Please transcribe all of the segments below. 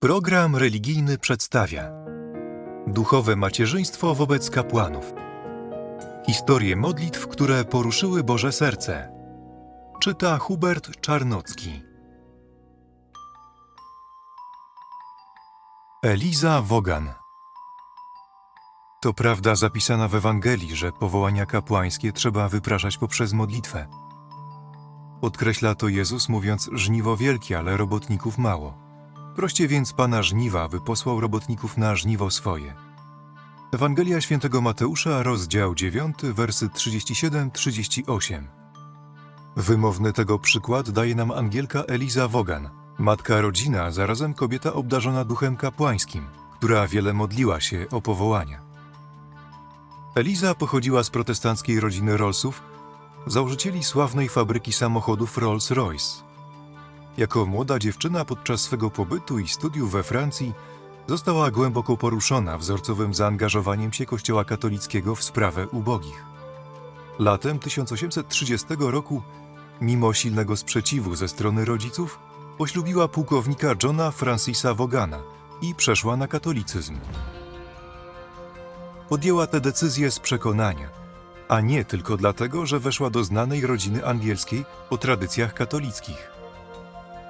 Program religijny przedstawia Duchowe macierzyństwo wobec kapłanów. Historie modlitw, które poruszyły Boże serce. Czyta Hubert Czarnocki. Eliza Wogan. To prawda zapisana w Ewangelii, że powołania kapłańskie trzeba wypraszać poprzez modlitwę. Podkreśla to Jezus, mówiąc: Żniwo wielkie, ale robotników mało. Proście więc Pana żniwa, aby posłał robotników na żniwo swoje. Ewangelia świętego Mateusza, rozdział 9, wersy 37-38. Wymowny tego przykład daje nam Angielka Eliza Wogan, matka rodzina, zarazem kobieta obdarzona duchem kapłańskim, która wiele modliła się o powołania. Eliza pochodziła z protestanckiej rodziny Rollsów, założycieli sławnej fabryki samochodów Rolls-Royce. Jako młoda dziewczyna podczas swego pobytu i studiów we Francji została głęboko poruszona wzorcowym zaangażowaniem się Kościoła katolickiego w sprawę ubogich. Latem 1830 roku, mimo silnego sprzeciwu ze strony rodziców, poślubiła pułkownika Johna Francisa Vogana i przeszła na katolicyzm. Podjęła tę decyzję z przekonania, a nie tylko dlatego, że weszła do znanej rodziny angielskiej o tradycjach katolickich.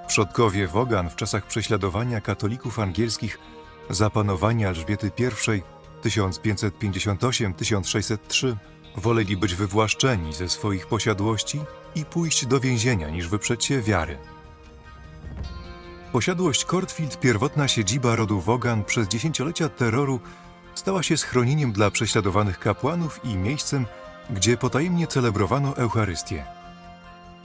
Przodkowie Wogan w czasach prześladowania katolików angielskich za panowania Elżbiety I 1558-1603 woleli być wywłaszczeni ze swoich posiadłości i pójść do więzienia niż wyprzeć się wiary. Posiadłość Courtfield, pierwotna siedziba rodu Wogan przez dziesięciolecia terroru, stała się schronieniem dla prześladowanych kapłanów i miejscem, gdzie potajemnie celebrowano Eucharystię.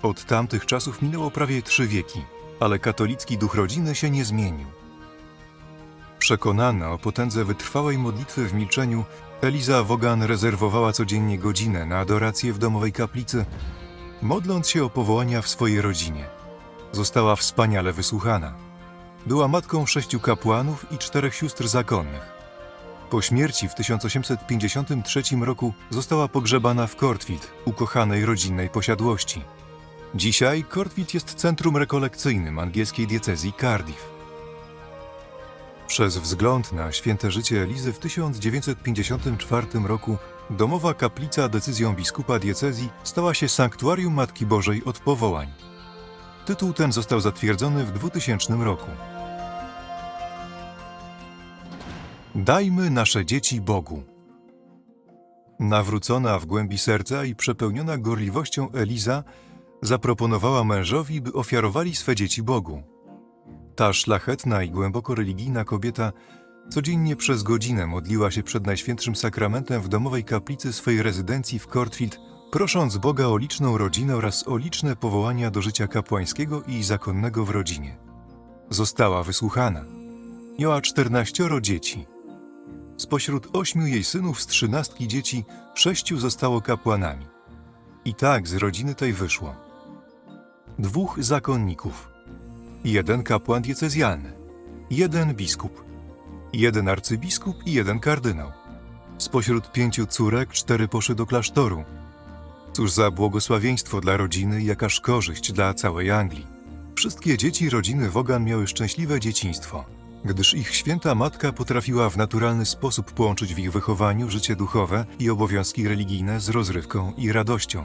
Od tamtych czasów minęło prawie trzy wieki, ale katolicki duch rodziny się nie zmienił. Przekonana o potędze wytrwałej modlitwy w milczeniu, Eliza Wogan rezerwowała codziennie godzinę na adorację w domowej kaplicy, modląc się o powołania w swojej rodzinie. Została wspaniale wysłuchana. Była matką sześciu kapłanów i czterech sióstr zakonnych. Po śmierci w 1853 roku została pogrzebana w Courtfield, ukochanej rodzinnej posiadłości. Dzisiaj Courtfield jest centrum rekolekcyjnym angielskiej diecezji Cardiff. Przez wzgląd na święte życie Elizy w 1954 roku domowa kaplica decyzją biskupa diecezji stała się sanktuarium Matki Bożej od powołań. Tytuł ten został zatwierdzony w 2000 roku. Dajmy nasze dzieci Bogu. Nawrócona w głębi serca i przepełniona gorliwością Eliza zaproponowała mężowi, by ofiarowali swe dzieci Bogu. Ta szlachetna i głęboko religijna kobieta codziennie przez godzinę modliła się przed Najświętszym Sakramentem w domowej kaplicy swej rezydencji w Courtfield, prosząc Boga o liczną rodzinę oraz o liczne powołania do życia kapłańskiego i zakonnego w rodzinie. Została wysłuchana. Miała czternaścioro dzieci. Spośród ośmiu jej synów z trzynastki dzieci sześciu zostało kapłanami. I tak z rodziny tej wyszło dwóch zakonników, jeden kapłan diecezjalny, jeden biskup, jeden arcybiskup i jeden kardynał. Spośród pięciu córek cztery poszły do klasztoru. Cóż za błogosławieństwo dla rodziny i jakaż korzyść dla całej Anglii. Wszystkie dzieci rodziny Wogan miały szczęśliwe dzieciństwo, gdyż ich święta matka potrafiła w naturalny sposób połączyć w ich wychowaniu życie duchowe i obowiązki religijne z rozrywką i radością.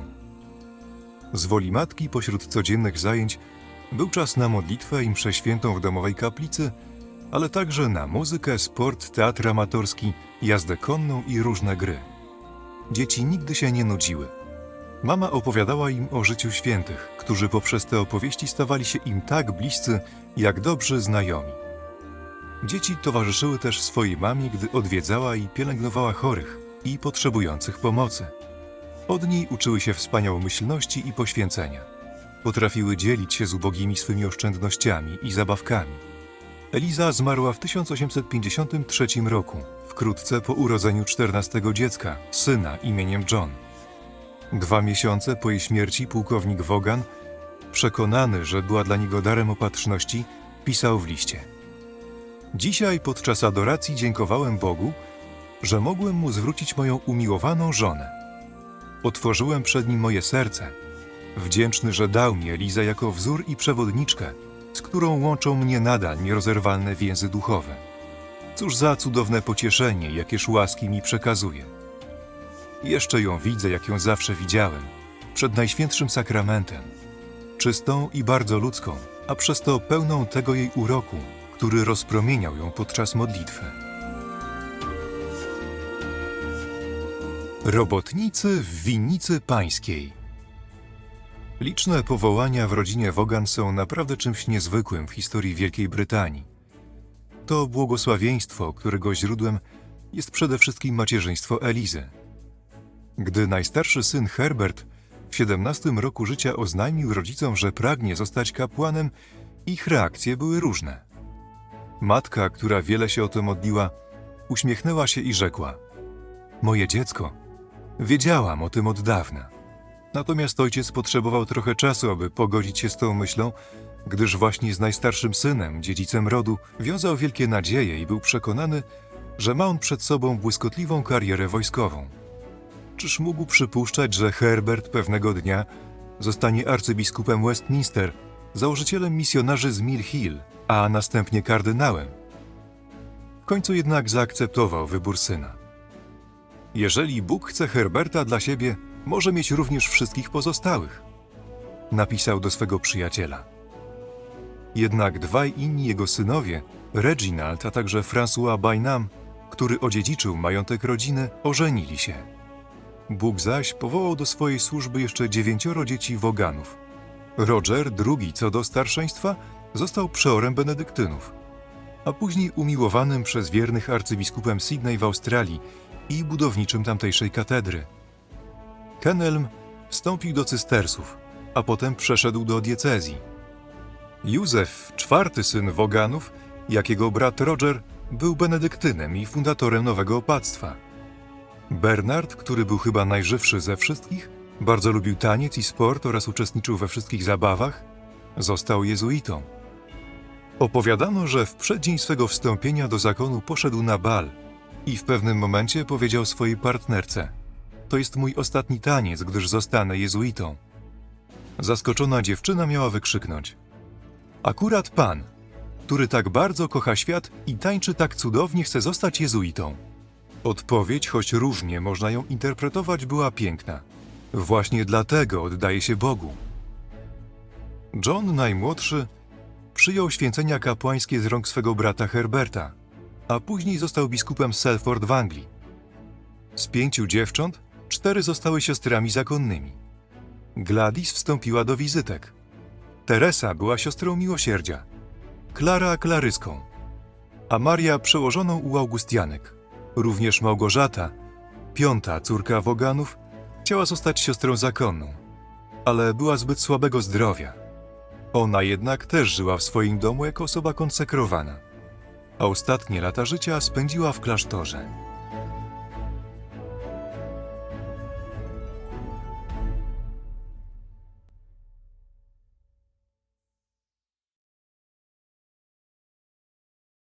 Z woli matki pośród codziennych zajęć był czas na modlitwę i mszę świętą w domowej kaplicy, ale także na muzykę, sport, teatr amatorski, jazdę konną i różne gry. Dzieci nigdy się nie nudziły. Mama opowiadała im o życiu świętych, którzy poprzez te opowieści stawali się im tak bliscy, jak dobrzy znajomi. Dzieci towarzyszyły też swojej mamie, gdy odwiedzała i pielęgnowała chorych i potrzebujących pomocy. Od niej uczyły się wspaniałomyślności i poświęcenia. Potrafiły dzielić się z ubogimi swymi oszczędnościami i zabawkami. Eliza zmarła w 1853 roku, wkrótce po urodzeniu czternastego dziecka, syna imieniem John. Dwa miesiące po jej śmierci pułkownik Wogan, przekonany, że była dla niego darem opatrzności, pisał w liście. Dzisiaj podczas adoracji dziękowałem Bogu, że mogłem mu zwrócić moją umiłowaną żonę. Otworzyłem przed nim moje serce, wdzięczny, że dał mi Elizę jako wzór i przewodniczkę, z którą łączą mnie nadal nierozerwalne więzy duchowe. Cóż za cudowne pocieszenie, jakież łaski mi przekazuje. Jeszcze ją widzę, jak ją zawsze widziałem, przed Najświętszym Sakramentem, czystą i bardzo ludzką, a przez to pełną tego jej uroku, który rozpromieniał ją podczas modlitwy. Robotnicy w winnicy pańskiej. Liczne powołania w rodzinie Wogan są naprawdę czymś niezwykłym w historii Wielkiej Brytanii. To błogosławieństwo, którego źródłem jest przede wszystkim macierzyństwo Elizy. Gdy najstarszy syn Herbert w 17 roku życia oznajmił rodzicom, że pragnie zostać kapłanem, ich reakcje były różne. Matka, która wiele się o to modliła, uśmiechnęła się i rzekła: Moje dziecko, wiedziałam o tym od dawna. Natomiast ojciec potrzebował trochę czasu, aby pogodzić się z tą myślą, gdyż właśnie z najstarszym synem, dziedzicem rodu, wiązał wielkie nadzieje i był przekonany, że ma on przed sobą błyskotliwą karierę wojskową. Czyż mógł przypuszczać, że Herbert pewnego dnia zostanie arcybiskupem Westminster, założycielem misjonarzy z Mill Hill, a następnie kardynałem? W końcu jednak zaakceptował wybór syna. Jeżeli Bóg chce Herberta dla siebie, może mieć również wszystkich pozostałych. Napisał do swego przyjaciela. Jednak dwaj inni jego synowie, Reginald, a także François Bainam, który odziedziczył majątek rodziny, ożenili się. Bóg zaś powołał do swojej służby jeszcze dziewięcioro dzieci Woganów. Roger, drugi co do starszeństwa, został przeorem benedyktynów, a później umiłowanym przez wiernych arcybiskupem Sydney w Australii i budowniczym tamtejszej katedry. Kenelm wstąpił do cystersów, a potem przeszedł do diecezji. Józef, czwarty syn Woganów, jak jego brat Roger, był benedyktynem i fundatorem nowego opactwa. Bernard, który był chyba najżywszy ze wszystkich, bardzo lubił taniec i sport oraz uczestniczył we wszystkich zabawach, został jezuitą. Opowiadano, że w przeddzień swego wstąpienia do zakonu poszedł na bal i w pewnym momencie powiedział swojej partnerce: To jest mój ostatni taniec, gdyż zostanę jezuitą. Zaskoczona dziewczyna miała wykrzyknąć: Akurat pan, który tak bardzo kocha świat i tańczy tak cudownie, chce zostać jezuitą. Odpowiedź, choć różnie można ją interpretować, była piękna. Właśnie dlatego oddaje się Bogu. John najmłodszy przyjął święcenia kapłańskie z rąk swego brata Herberta, a później został biskupem Selford w Anglii. Z pięciu dziewcząt cztery zostały siostrami zakonnymi. Gladys wstąpiła do wizytek. Teresa była siostrą miłosierdzia, Klara Klaryską, a Maria przełożoną u Augustianek. Również Małgorzata, piąta córka Woganów, chciała zostać siostrą zakonną, ale była zbyt słabego zdrowia. Ona jednak też żyła w swoim domu jako osoba konsekrowana, a ostatnie lata życia spędziła w klasztorze.